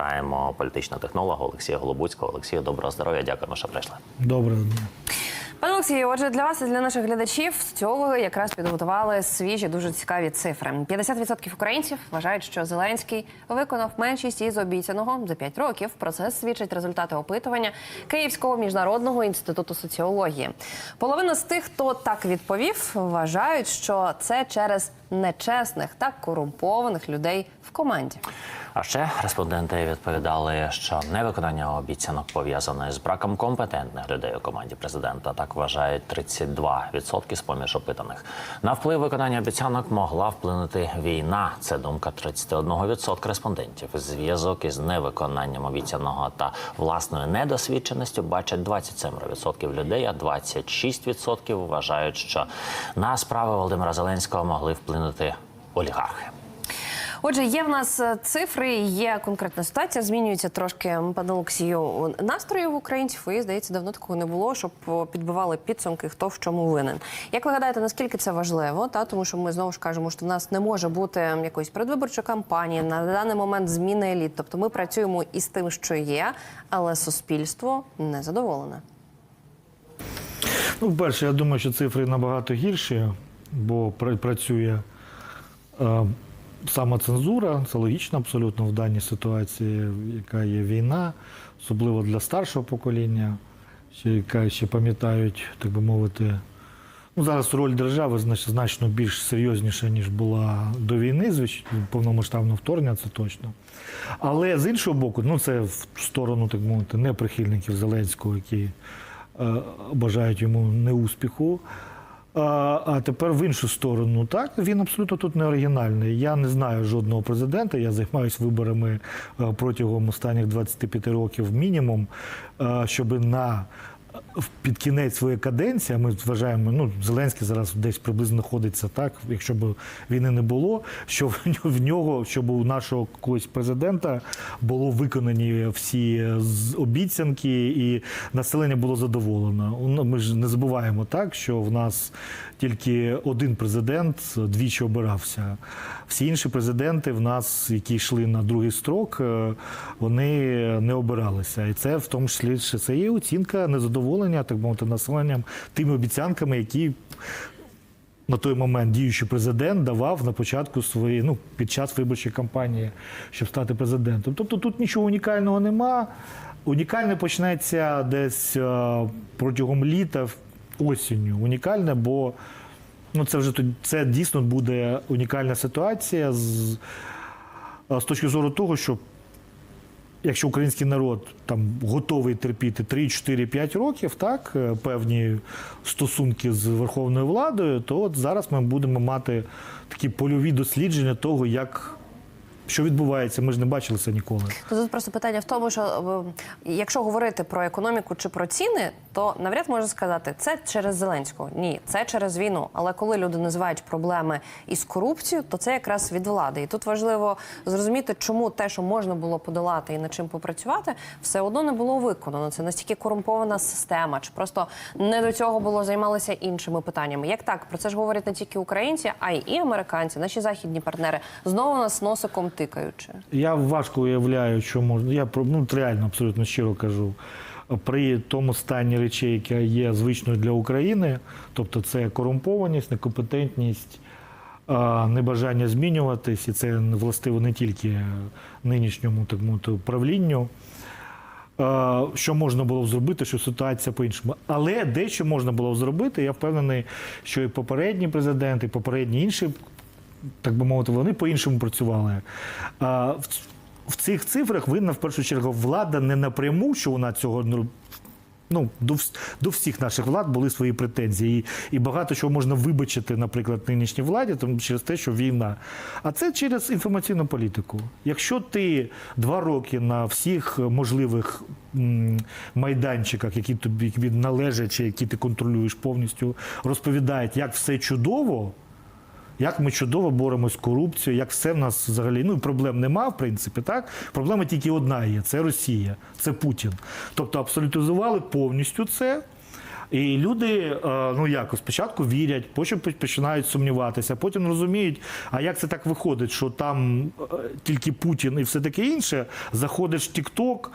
Вітаємо політичного технолога Олексія Голобуцького. Олексію, доброго здоров'я. Дякуємо, що прийшли. Доброго дня. Пане Олексію, отже, для вас і для наших глядачів соціологи якраз підготували свіжі, дуже цікаві цифри. 50% українців вважають, що Зеленський виконав меншість із обіцяного за 5 років. Про це свідчать результати опитування Київського міжнародного інституту соціології. Половина з тих, хто так відповів, вважають, що це через нечесних та корумпованих людей в команді. А ще респонденти відповідали, що невиконання обіцянок пов'язане з браком компетентних людей у команді президента. Так вважають 32% з поміж опитаних. На вплив виконання обіцянок могла вплинути війна. Це думка 31% респондентів. Зв'язок із невиконанням обіцяного та власною недосвідченістю бачать 27% людей, а 26% вважають, що на справи Володимира Зеленського могли вплинути олігархи. Отже, є в нас е, цифри, є конкретна ситуація. Змінюється трошки пане Олексію. Настроїв українців і здається, давно такого не було, щоб підбивали підсумки, хто в чому винен. Як ви гадаєте, наскільки це важливо? Та тому, що ми знову ж кажемо, що в нас не може бути якоїсь передвиборчої кампанії на даний момент зміни еліт. Тобто ми працюємо із тим, що є, але суспільство не задоволене. Ну, перше, я думаю, що цифри набагато гірші, бо працює е, самоцензура, це логічно абсолютно в даній ситуації, яка є війна, особливо для старшого покоління, яка ще пам'ятають, так би мовити. Ну, зараз роль держави знач- значно більш серйозніша, ніж була до війни, звичайно, повномасштабного вторгнення, це точно. Але з іншого боку, ну це в сторону, так мовити, не прихильників Зеленського, які е, бажають йому неуспіху. А, тепер в іншу сторону, так він абсолютно тут не оригінальний. Я не знаю жодного президента. Я займаюся виборами е, протягом останніх 25 років мінімум, е, щоб на під кінець своєї каденції, ми вважаємо, ну Зеленський зараз десь приблизно знаходиться так, якщо б війни не було, що в нього- щоб у нашого когось президента було виконані всі обіцянки, і населення було задоволено. Ну, Ми ж не забуваємо так, що в нас тільки один президент двічі обирався. Всі інші президенти в нас, які йшли на другий строк, е, вони не обиралися. І це в тому числі це є оцінка незадоволення, так мовити, населенням тими обіцянками, які на той момент діючий президент давав на початку своєї, ну, під час виборчої кампанії, щоб стати президентом. Тобто тут нічого унікального нема. Унікальне почнеться десь е, протягом літа, осінню. Унікальне, бо ну, це вже це дійсно буде унікальна ситуація з, з точки зору того, що якщо український народ там готовий терпіти 3, 4, 5 років, так е, певні стосунки з верховною владою, то от зараз ми будемо мати такі польові дослідження того, як що відбувається. Ми ж не бачили це ніколи. Тут просто питання в тому, що е, якщо говорити про економіку чи про ціни, то навряд можна сказати, це через Зеленського. Ні, це через війну. Але коли люди називають проблеми із корупцією, то це якраз від влади. І тут важливо зрозуміти, чому те, що можна було подолати і над чим попрацювати, все одно не було виконано. Це настільки корумпована система, чи просто не до цього було займалися іншими питаннями. Як так про це ж говорять не тільки українці, а й і американці, наші західні партнери, знову нас носиком тикаючи. Я важко уявляю, що можна. Я ну, реально абсолютно щиро кажу. При тому стані речей, яка є звичною для України, тобто це корумпованість, некомпетентність, небажання змінюватись, і це властиво не тільки нинішньому так мовити, управлінню. Що можна було б зробити, що ситуація по-іншому. Але дещо можна було б зробити. Я впевнений, що і попередні президенти, і попередні інші так би мовити, вони по-іншому працювали. В, цих цифрах винна в першу чергу влада не напряму, що вона цього ну, ну, до, до всіх наших влад були свої претензії. І, і багато чого можна вибачити, наприклад, нинішній владі, тому через те, що війна. А це через інформаційну політику. Якщо ти два роки на всіх можливих майданчиках, які тобі належать, чи які ти контролюєш повністю, розповідають, як все чудово. Як ми чудово боремось з корупцією, як все в нас взагалі ну проблем нема, в принципі, так проблема тільки одна є: це Росія, це Путін. Тобто абсолютизували повністю це. І люди, е, ну як, спочатку вірять, потім починають сумніватися, потім розуміють, а як це так виходить, що там е, тільки Путін і все таке інше, заходиш в Тік-Ток,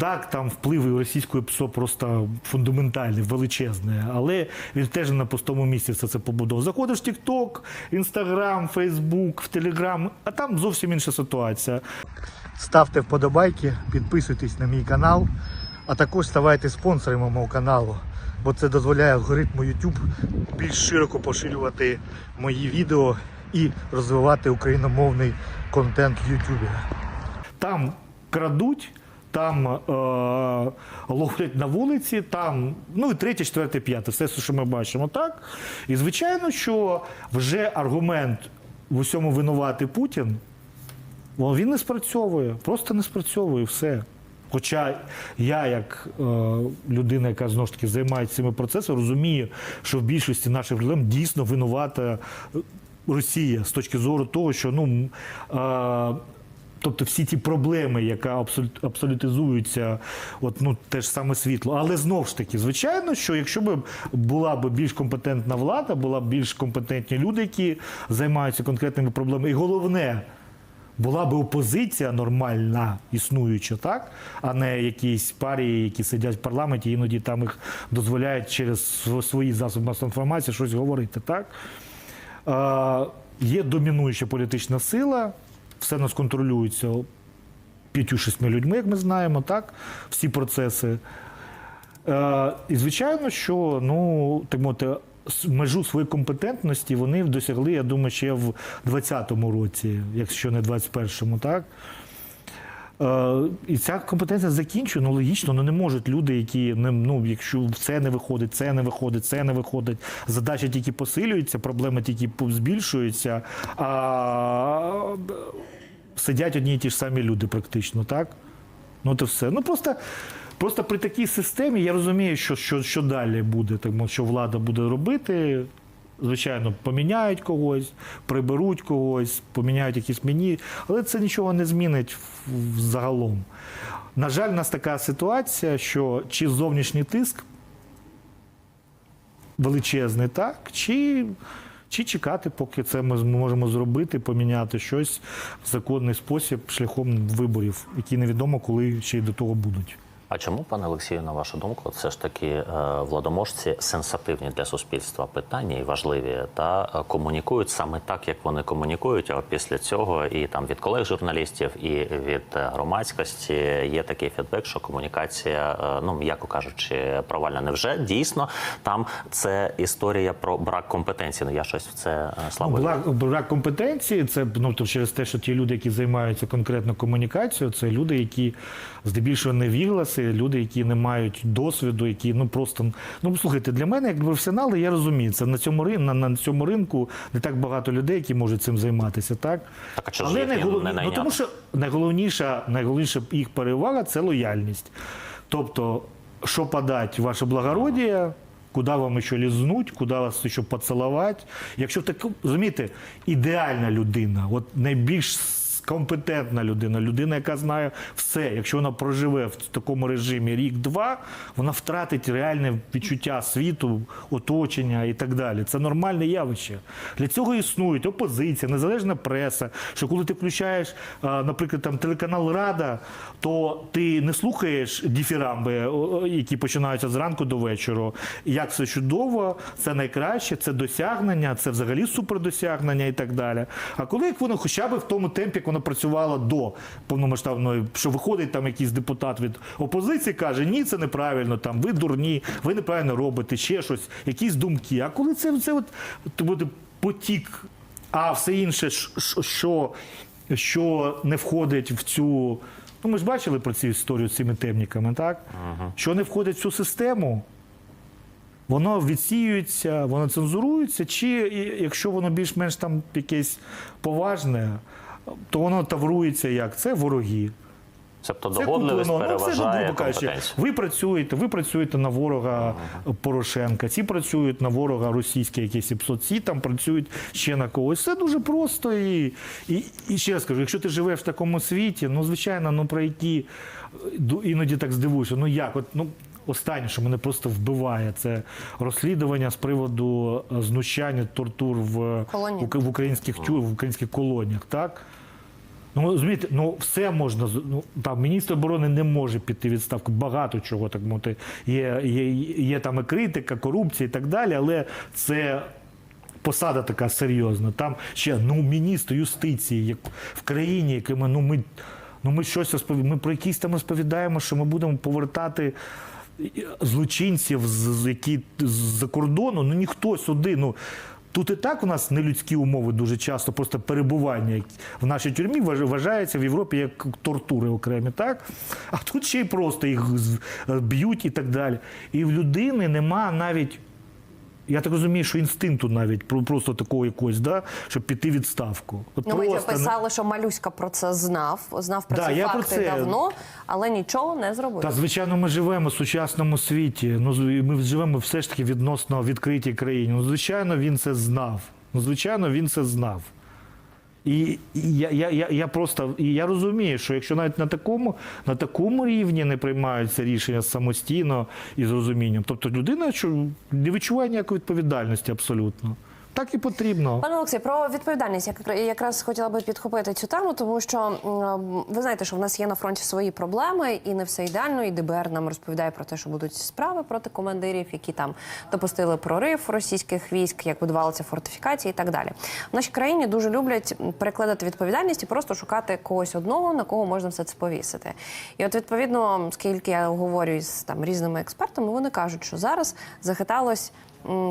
так, там впливи російської ПСО просто фундаментальні, величезні, але він теж на пустому місці все це побудував. Заходиш в TikTok, Instagram, Facebook, в Telegram, а там зовсім інша ситуація. Ставте вподобайки, підписуйтесь на мій канал, а також ставайте спонсорами мого каналу, бо це дозволяє алгоритму YouTube більш широко поширювати мої відео і розвивати україномовний контент в YouTube. Там крадуть, там е, ловлять на вулиці, там, ну і третє, четверте, п'яте, все, що ми бачимо, так? І звичайно, що вже аргумент в усьому винувати Путін, він не спрацьовує, просто не спрацьовує все. Хоча я, як е, людина, яка знову ж таки займається цими процесами, розумію, що в більшості наших проблем дійсно винувата Росія з точки зору того, що ну. Е, Тобто всі ті проблеми, яка абсолют, абсолютизуються, от ну те ж саме світло. Але знов ж таки, звичайно, що якщо б була б більш компетентна влада, була б більш компетентні люди, які займаються конкретними проблемами, і головне. Була би опозиція нормальна, існуюча, так? А не якісь парії, які сидять в парламенті, іноді там їх дозволяють через свої засоби масової інформації щось говорити, так? Е, є домінуюча політична сила, все нас контролюється п'ятью-шістьми людьми, як ми знаємо, так? Всі процеси. Е, і звичайно, що ну, так межу своєї компетентності вони досягли, я думаю, ще в 2020 році, якщо не в 2021, так? Е, і ця компетенція закінчує, ну логічно, ну не можуть люди, які не ну, якщо це не виходить, це не виходить, це не виходить. Задача тільки посилюється, проблеми тільки збільшуються, а сидять одні і ті ж самі люди, практично, так? Ну, то все. Ну просто, просто при такій системі я розумію, що, що, що далі буде, так що влада буде робити. Звичайно, поміняють когось, приберуть когось, поміняють якісь мені, але це нічого не змінить загалом. На жаль, у нас така ситуація, що чи зовнішній тиск величезний, так, чи, чи чекати, поки це ми зможемо зробити, поміняти щось в законний спосіб шляхом виборів, які невідомо, коли ще й до того будуть. А чому, пане Олексію, на вашу думку, все ж таки е, владоможці сенсативні для суспільства питання і важливі та е, комунікують саме так, як вони комунікують. А після цього і там від колег журналістів, і від е, громадськості є такий фідбек, що комунікація, ну м'яко кажучи, провальна. Невже дійсно там це історія про брак компетенції? Ну я щось в це слабо. Брак, брак компетенції це ну то через те, що ті люди, які займаються конкретно комунікацією, це люди, які здебільшого не вігласи, люди, які не мають досвіду, які ну просто ну слухайте, для мене як професіонали, я розумію, це на цьому на, на цьому ринку не так багато людей, які можуть цим займатися, так Так, а чого їх не ну, тому що найголовніша, найголовніша їх перевага це лояльність. Тобто, що подать ваше благородіє, куди вам ще лізнуть, куди вас ще поцілувати. Якщо так, розумієте, ідеальна людина, от найбільш компетентна людина, людина, яка знає все. Якщо вона проживе в такому режимі рік-два, вона втратить реальне відчуття світу, оточення і так далі. Це нормальне явище. Для цього існують опозиція, незалежна преса. Що коли ти включаєш, наприклад, там телеканал Рада, то ти не слухаєш діфірамби, о, які починаються зранку до вечора. Як все чудово, це найкраще, це досягнення, це взагалі супердосягнення і так далі. А коли як воно хоча б в тому темпі, як воно працювало до повномасштабної, що виходить там якийсь депутат від опозиції, каже, ні, це неправильно, там ви дурні, ви неправильно робите, ще щось, якісь думки. А коли це, це от, то буде потік, а все інше, що, що не входить в цю. Ну, ми ж бачили про цю історію з цими темниками, так? Що не входить в цю систему, воно відсіюється, воно цензурується, чи якщо воно більш-менш там якесь поважне, то воно таврується як це вороги. Тобто Це догодливість. Ну, це, ну, компетенцію. ви працюєте, ви працюєте на ворога Порошенка, ці працюють на ворога російське якесь ІПСО, ці там працюють ще на когось. Це дуже просто. І, і, і ще раз кажу, якщо ти живеш в такому світі, ну звичайно, ну про які е, іноді так здивуєшся, ну як? От, ну, останнє, що мене просто вбиває, це розслідування з приводу е, знущання, тортур в, Колонії. в українських тю- в українських колоніях. Так? Ну, розумієте, ну все можна ну, там міністр оборони не може піти відставку. Багато чого так мовити. Є, є, є там і критика, корупція і так далі, але це. Посада така серйозна. Там ще ну міністр юстиції як в країні, який ми ну ми ну ми щось розповідаємо. Ми про якісь там розповідаємо, що ми будемо повертати злочинців, які з-за кордону. Ну ніхто сюди. Ну тут і так у нас нелюдські умови дуже часто, просто перебування в нашій тюрмі вваж- вважається в Європі як тортури окремі, так? А тут ще й просто їх б'ють і так далі. І в людини нема навіть. Я так розумію, що інстинкту навіть просто такого якогось, да, щоб піти відставку. От Ну, ми просто, ну, писали, що Малюська про це знав, знав про Да, ці я про факти це. давно, але нічого не зробив. Та звичайно, ми живемо в сучасному світі. Ну ми живемо все ж таки відносно відкритій країні. Ну, звичайно, він це знав. Ну, звичайно, він це знав. І, я, я, я, я просто і я розумію, що якщо навіть на такому, на такому рівні не приймаються рішення самостійно і з розумінням, тобто людина що не відчуває ніякої відповідальності абсолютно. Так і потрібно. Пане Олексій, про відповідальність я якраз хотіла би підхопити цю тему, тому що ви знаєте, що в нас є на фронті свої проблеми, і не все ідеально. І ДБР нам розповідає про те, що будуть справи проти командирів, які там допустили прорив російських військ, як будувалися фортифікації і так далі. В нашій країні дуже люблять перекладати відповідальність і просто шукати когось одного, на кого можна все це повісити. І от відповідно, скільки я говорю з там різними експертами, вони кажуть, що зараз захиталось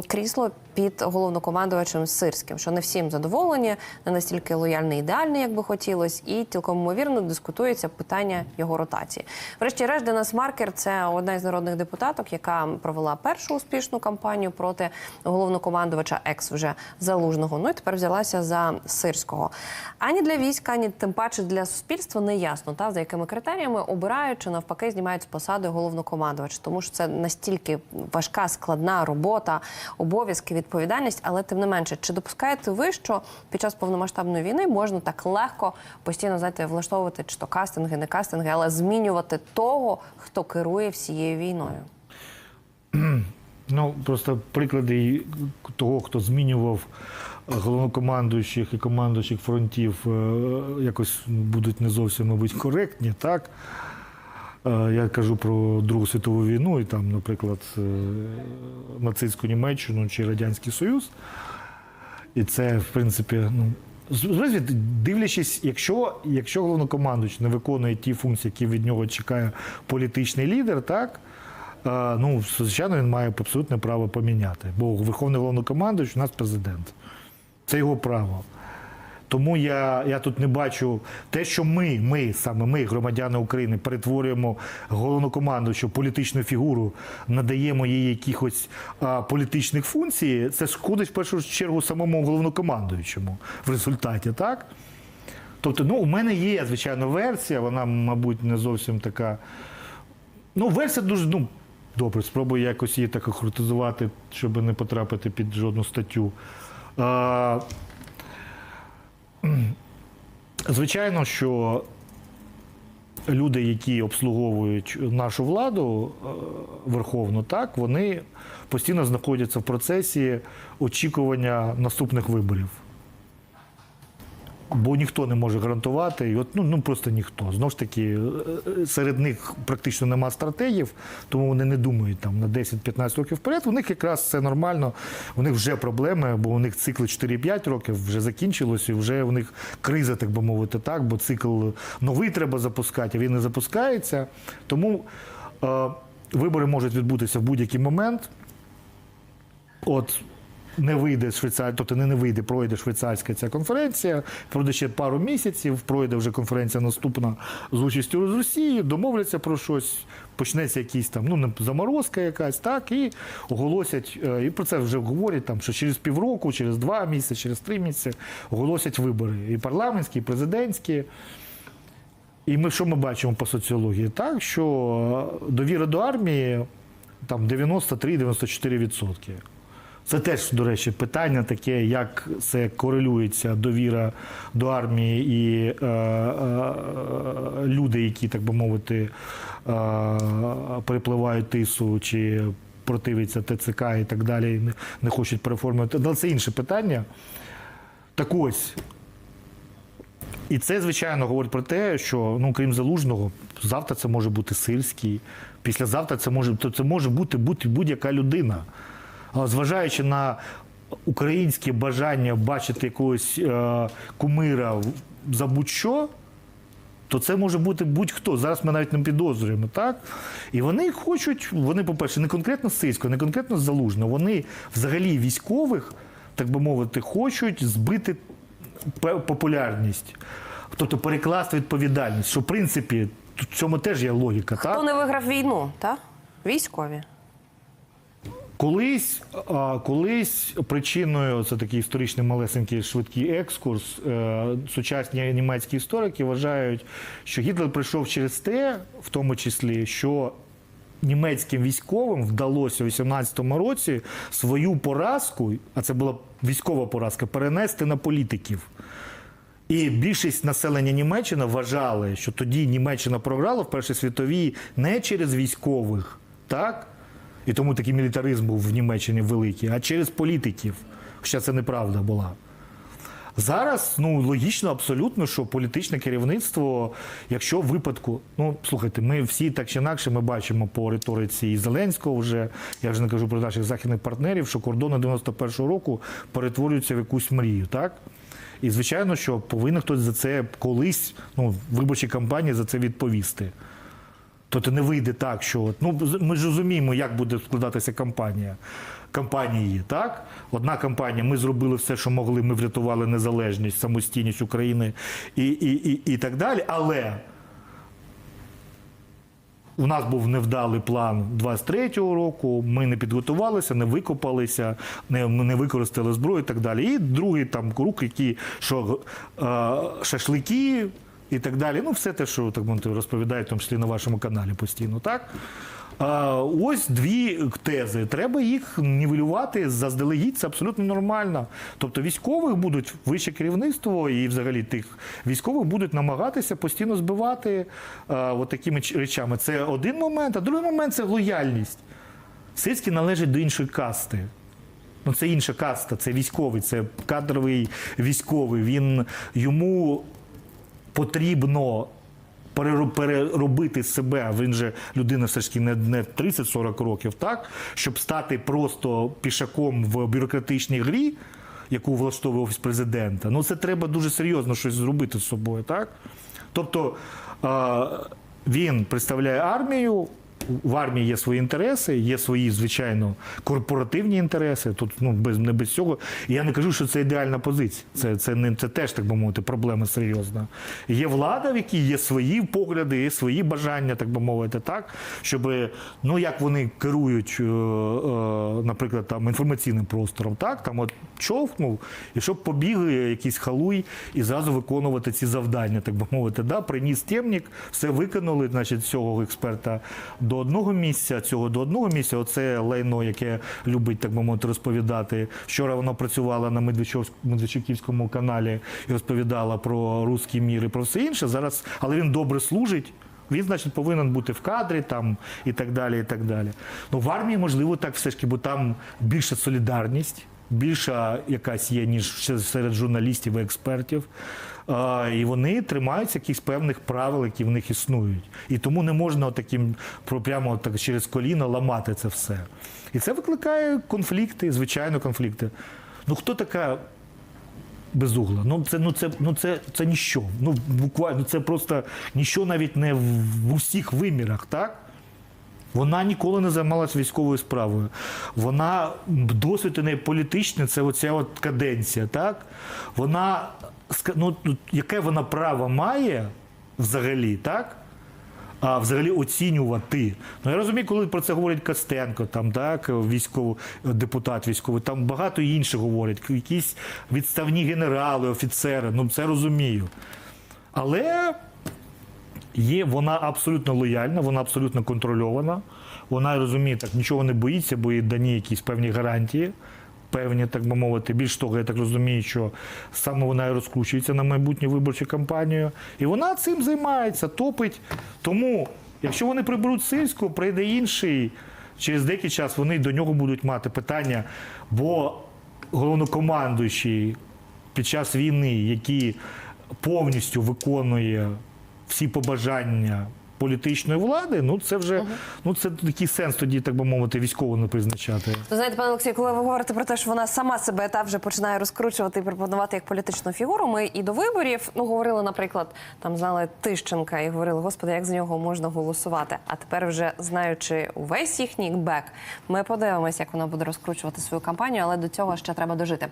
крісло під головнокомандувачем Сирським, що не всім задоволені, не настільки лояльний, ідеальний, як би хотілося, і цілком ймовірно дискутується питання його ротації. Врешті-решт, Денис Маркер це одна із народних депутаток, яка провела першу успішну кампанію проти головнокомандувача екс вже залужного. Ну і тепер взялася за сирського. Ані для війська, ані тим паче для суспільства не ясно, та за якими критеріями обирають чи навпаки знімають з посади головнокомандувача, тому що це настільки важка, складна робота, обов'язки, відповідальність. Але тим не менше, чи допускаєте ви, що під час повномасштабної війни можна так легко постійно знаєте, влаштовувати чи то кастинги, не кастинги, але змінювати того, хто керує всією війною? Ну, просто приклади того, хто змінював головнокомандуючих і командуючих фронтів, е, якось будуть не зовсім, мабуть, коректні, так? Я кажу про Другу світову війну і там, наприклад, е, нацистську Німеччину чи Радянський Союз. І це, в принципі, ну. Дивлячись, якщо, якщо головнокомандуючий не виконує ті функції, які від нього чекає політичний лідер, так ну, звичайно, він має абсолютне право поміняти. Бо верховний головнокомандуючий у нас президент. Це його право. Тому я, я тут не бачу те, що ми, ми, саме ми, громадяни України, перетворюємо головнокомандуючу політичну фігуру, надаємо їй якихось а, політичних функцій, це шкодить в першу чергу самому головнокомандуючому в результаті, так? Тобто, ну, у мене є, звичайно, версія, вона, мабуть, не зовсім така. Ну, версія дуже, ну, добре, спробую якось її так охарактеризувати, щоб не потрапити під жодну статтю. А, Звичайно, що люди, які обслуговують нашу владу е, верховну, так, вони постійно знаходяться в процесі очікування наступних виборів. Бо ніхто не може гарантувати, і от, ну, ну просто ніхто. Знову ж таки, е, е, серед них практично нема стратегів, тому вони не думають там на 10-15 років вперед. У них якраз це нормально, у них вже проблеми, бо у них цикл 4-5 років вже закінчилось, і вже у них криза, так би мовити, так, бо цикл новий треба запускати, а він не запускається. Тому е, вибори можуть відбутися в будь-який момент. От не вийде швейцар, тобто не, не вийде, пройде швейцарська ця конференція, пройде ще пару місяців, пройде вже конференція наступна з участю з Росією, домовляться про щось, почнеться якийсь там ну заморозка якась, так і оголосять, е, і про це вже говорять там, що через півроку, через два місяці, через три місяці оголосять вибори і парламентські, і президентські. І ми що ми бачимо по соціології? Так, що довіра до армії там 93-94%. Це теж, до речі, питання таке, як це корелюється довіра до армії і е, е, люди, які, так би мовити, е, перепливають тису чи противиться ТЦК і так далі, не, не хочуть переформувати. Але це інше питання. Так ось. І це, звичайно, говорить про те, що ну, крім залужного, завтра це може бути сирський, післязавтра це може, це може бути, бути будь-яка людина. Зважаючи на українське бажання бачити якогось е, кумира за будь-що, то це може бути будь-хто. Зараз ми навіть не підозрюємо, так? І вони хочуть, вони, по-перше, не конкретно з Сильського, не конкретно з Залужного, вони взагалі військових, так би мовити, хочуть збити популярність. Тобто перекласти відповідальність, що в принципі в цьому теж є логіка. так? Не виграв війну, так? Військові. Колись, колись причиною це такий історичний малесенький швидкий екскурс. е, Сучасні німецькі історики вважають, що Гітлер прийшов через те, в тому числі, що німецьким військовим вдалося у 18-му році свою поразку, а це була військова поразка, перенести на політиків. І більшість населення Німеччини вважали, що тоді Німеччина програла в Першій світовій не через військових, так? І тому такий мілітаризм був в Німеччині великий, а через політиків. Хоча це неправда була. Зараз ну логічно абсолютно, що політичне керівництво, якщо в випадку, ну слухайте, ми всі так чи інакше ми бачимо по риториці і Зеленського, вже я вже не кажу про наших західних партнерів, що кордони 91-го року перетворюються в якусь мрію, так? І звичайно, що повинен хтось за це колись, ну, виборчій кампанії за це відповісти. Тобто не вийде так, що от, ну ми ж розуміємо, як буде складатися кампанія. Кампанії, так? Одна кампанія, ми зробили все, що могли, ми врятували незалежність, самостійність України і, і, і, і так далі. Але у нас був невдалий план 23-го року. Ми не підготувалися, не викопалися, не, не використали зброю і так далі. І другий там круг, які що е, шашлики і так далі. Ну, все те, що так мовити, розповідають, в тому числі на вашому каналі постійно, так? А, ось дві тези. Треба їх нівелювати заздалегідь, це абсолютно нормально. Тобто військових будуть вище керівництво і взагалі тих військових будуть намагатися постійно збивати а, от такими речами. Це один момент, а другий момент це лояльність. Сильський належить до іншої касти. Ну, це інша каста, це військовий, це кадровий військовий. Він йому потрібно переробити себе. Він же людина все ж таки не, не 30-40 років, так? Щоб стати просто пішаком в бюрократичній грі, яку влаштовує офіс президента. Ну це треба дуже серйозно щось зробити з собою, так? Тобто він представляє армію. В армії є свої інтереси, є свої, звичайно, корпоративні інтереси. Тут ну без не без цього. І я не кажу, що це ідеальна позиція. Це, це не це теж так би мовити, проблема серйозна. Є влада, в якій є свої погляди, є свої бажання, так би мовити, так щоб ну як вони керують, е, е, наприклад, там інформаційним простором, так там от човкнув, і щоб побігли якийсь халуй і зразу виконувати ці завдання, так би мовити. Да? Приніс темник, все виконали, значить, цього експерта одного місця, цього до одного місця. Оце лайно, яке любить, так би мовити, розповідати. Вчора вона працювала на Медведчук- Медведчуківському каналі і розповідала про русський мір і про все інше. Зараз, але він добре служить. Він, значить, повинен бути в кадрі там і так далі. і так далі. Ну, в армії, можливо, так все ж таки, бо там більша солідарність, більша якась є, ніж серед журналістів і експертів. І вони тримаються якихось певних правил, які в них існують. І тому не можна таким прямо так через коліно ламати це все. І це викликає конфлікти, звичайно, конфлікти. Ну хто така безугла. Ну це ну це ну це, це ніщо. Ну буквально це просто ніщо навіть не в, в усіх вимірах, так? Вона ніколи не займалася військовою справою. Вона досвід у неї політичний, це оця от каденція, так? Вона ну, яке вона право має взагалі, так? а взагалі оцінювати. Ну я розумію, коли про це говорить Костенко, там так, військовий депутат військовий, там багато інших говорять, якісь відставні генерали, офіцери. Ну це розумію. Але є, вона абсолютно лояльна, вона абсолютно контрольована. Вона розуміє, так нічого не боїться, бо їй дані якісь певні гарантії. певні, так би мовити. Більш того, я так розумію, що саме вона і розкручується на майбутню виборчу кампанію. І вона цим займається, топить. Тому, якщо вони приберуть сильську, прийде інший. Через деякий час вони до нього будуть мати питання, бо головнокомандуючий під час війни, який повністю виконує всі побажання політичної влади, ну це вже ну це такий сенс тоді, так би мовити, військово не призначати. Ви знаєте, пане Олексій, коли ви говорите про те, що вона сама себе та вже починає розкручувати і пропонувати як політичну фігуру, ми і до виборів ну говорили, наприклад, там знали Тищенка і говорили, господи, як за нього можна голосувати. А тепер, вже знаючи увесь їхній бек, ми подивимося, як вона буде розкручувати свою кампанію, але до цього ще треба дожити.